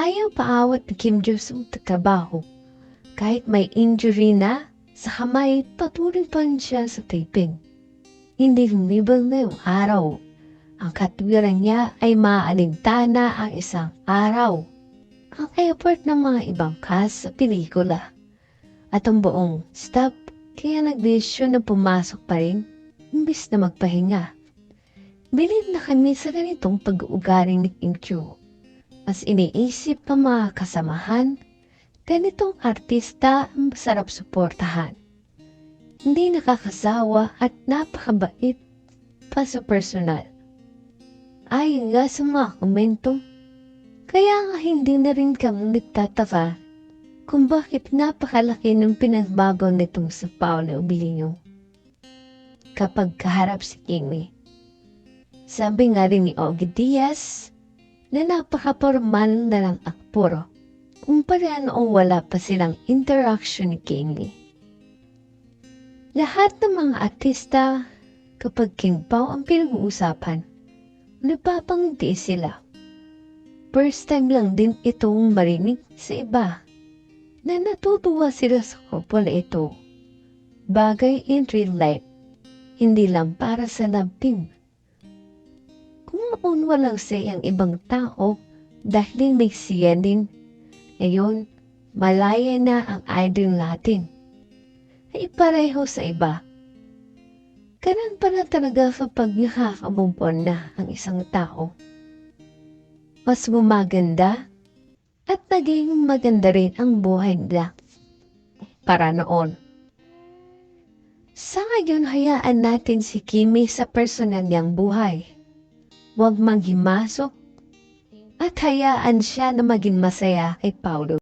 Ayaw paawat ni Kim Joo-sung sa trabaho. Kahit may injury na sa kamay, patuloy pa siya sa taping. Hindi lumibang na yung araw. Ang katwiran niya ay maaalintana ang isang araw. Ang effort ng mga ibang cast sa pelikula. At ang buong staff kaya nagdesisyon na pumasok pa rin imbis na magpahinga. Bilib na kami sa ganitong pag-uugaring ni Kim Chiu. Mas iniisip pa mga kasamahan, ganitong artista ang masarap suportahan. Hindi nakakasawa at napakabait pa sa personal. Ayon nga sa mga komento, kaya nga hindi na rin kami nagtataka kung bakit napakalaki ng pinagbago nitong sa Paolo Obilino. Kapag kaharap si Kimi, sabi nga rin ni Ogie Diaz na napaka-formal na lang akpuro kumpara noong wala pa silang interaction ni Kimi. Lahat ng mga artista, kapag King Pao ang pinag-uusapan, napapangiti sila. First time lang din itong marinig sa iba na natutuwa sila sa couple ito. Bagay in real life, hindi lang para sa love team. Kung noon walang say ang ibang tao dahil may siya din, ngayon malaya na ang idol natin. Ay pareho sa iba. Ganun pala talaga kapag nakakamumpon na ang isang tao. Mas gumaganda at naging maganda rin ang buhay nila para noon. Sa ngayon, hayaan natin si Kimi sa personal niyang buhay. Huwag manghimasok at hayaan siya na maging masaya kay Paulo.